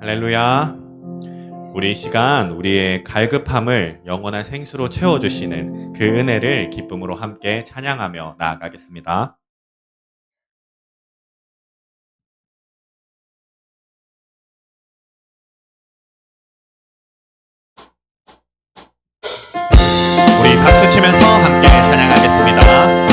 할렐루야. 우리 시간 우리의 갈급함을 영원한 생수로 채워주시는 그 은혜를 기쁨으로 함께 찬양하며 나아가겠습니다. 우리 박수 치면서 함께 찬양하겠습니다.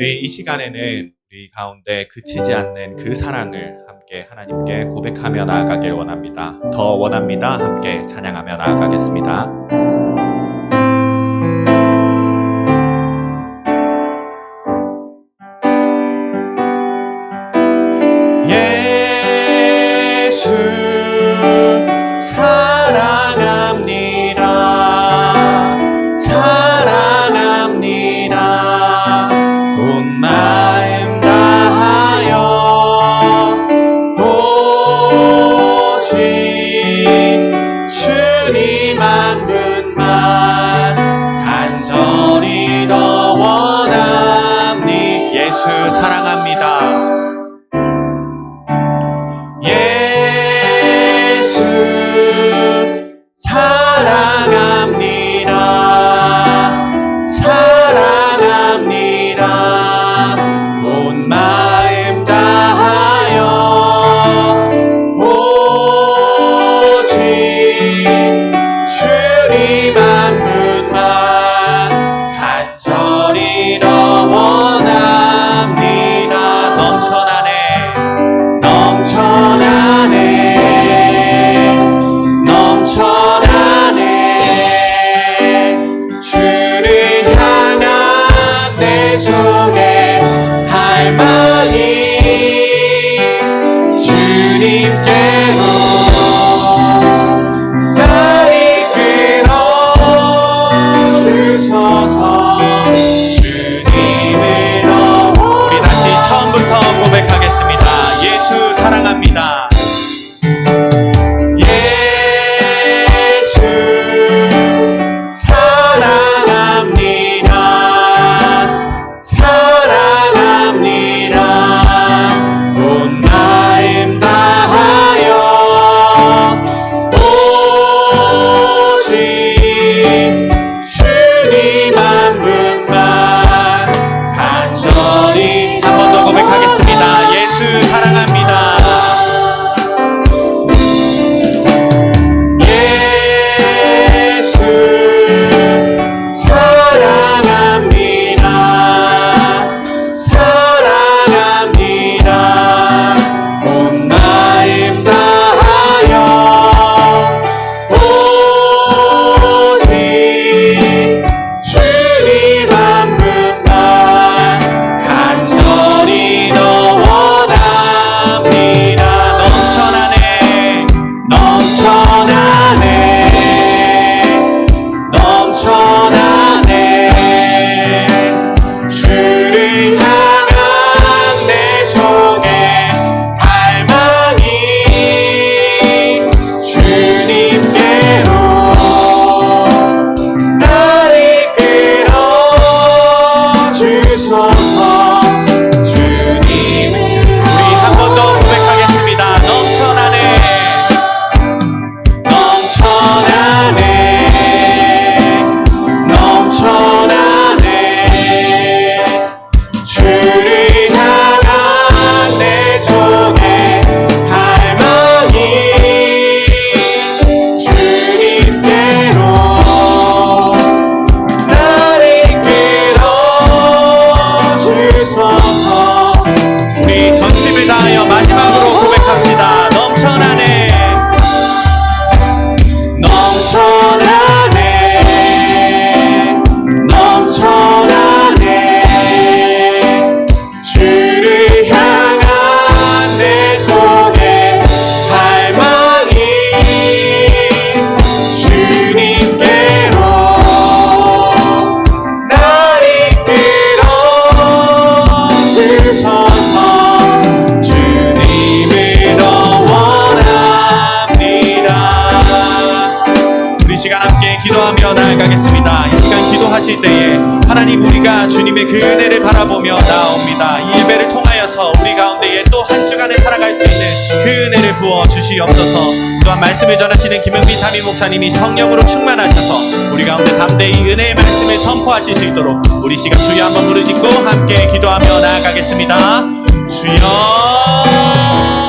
우리 이 시간에는 우리 가운데 그치지 않는 그 사랑을 함께 하나님께 고백하며 나아가길 원합니다. 더 원합니다. 함께 찬양하며 나아가겠습니다. Yeah. redeemed. 하실 때에 하나님 우리가 주님의 그 은혜를 바라보며 나옵니다. 이 예배를 통하여서 우리 가운데에 또 한 주간을 살아갈 수 있는 그 은혜를 부어 주시옵소서. 또한 말씀을 전하시는 김영빈 담임 목사님이 성령으로 충만하셔서 우리 가운데 담대히 은혜의 말씀을 선포하실 수 있도록 우리 시간 주여 한번 부르짖고 함께 기도하며 나아가겠습니다. 주여